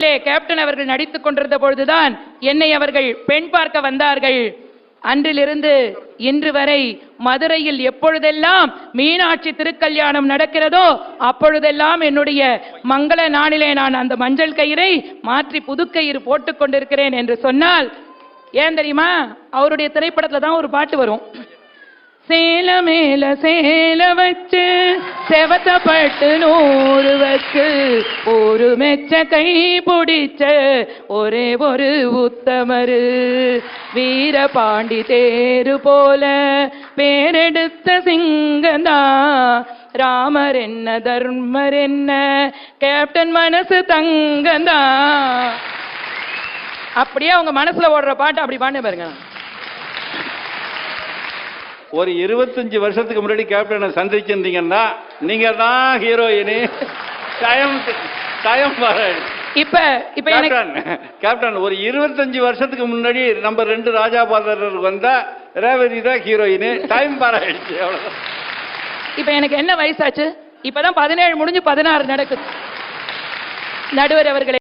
Captain அவர்கள் நடித்துக் கொண்டிருந்த பொழுதுதான் என்னை அவர்கள் பெண் பார்க்க வந்தார்கள். அன்றிலிருந்து இன்று வரை மதுரையில் எப்பொழுதெல்லாம் மீனாட்சி திருக்கல்யாணம் நடக்கிறதோ அப்பொழுதெல்லாம் என்னுடைய மங்கள நாளிலே நான் அந்த மஞ்சள் கயிறை மாற்றி புதுக்கயிறு போட்டுக் கொண்டிருக்கிறேன் என்று சொன்னால் ஏன் தெரியுமா? அவருடைய திரைப்படத்துல தான் ஒரு பாட்டு வரும். சேல மேல சேல வச்சு செவத்த பட்டு நூறு வச்சு ஒரு மெச்ச கை பிடிச்ச ஒரே ஒரு உத்தமரு. வீர பாண்டி தேரு போல பேரெடுத்த சிங்கந்தா. ராமர் என்ன தர்மர் என்ன கேப்டன் மனசு தங்கந்தா. அப்படியே அவங்க மனசுல ஓடுற பாட்டு அப்படி பாண்டு பாருங்க. ஒரு இருபத்தஞ்சு வருஷத்துக்கு முன்னாடி கேப்டனை சந்திச்சிருந்தீங்கன்னா நீங்க தான் ஹீரோயினி. டைம் டைம் இப்ப இப்ப கேப்டன் ஒரு இருபத்தஞ்சு வருஷத்துக்கு முன்னாடி நம்ம ரெண்டு ராஜா பாதரர் வந்தா ரேவதி தான் ஹீரோயின். டைம் பாராயிடுச்சு அவ்வளவுதான் இப்ப எனக்கு என்ன வயசாச்சு? இப்பதான் பதினேழு முடிஞ்சு பதினாறு நடக்குது. நடுவர் அவர்களே.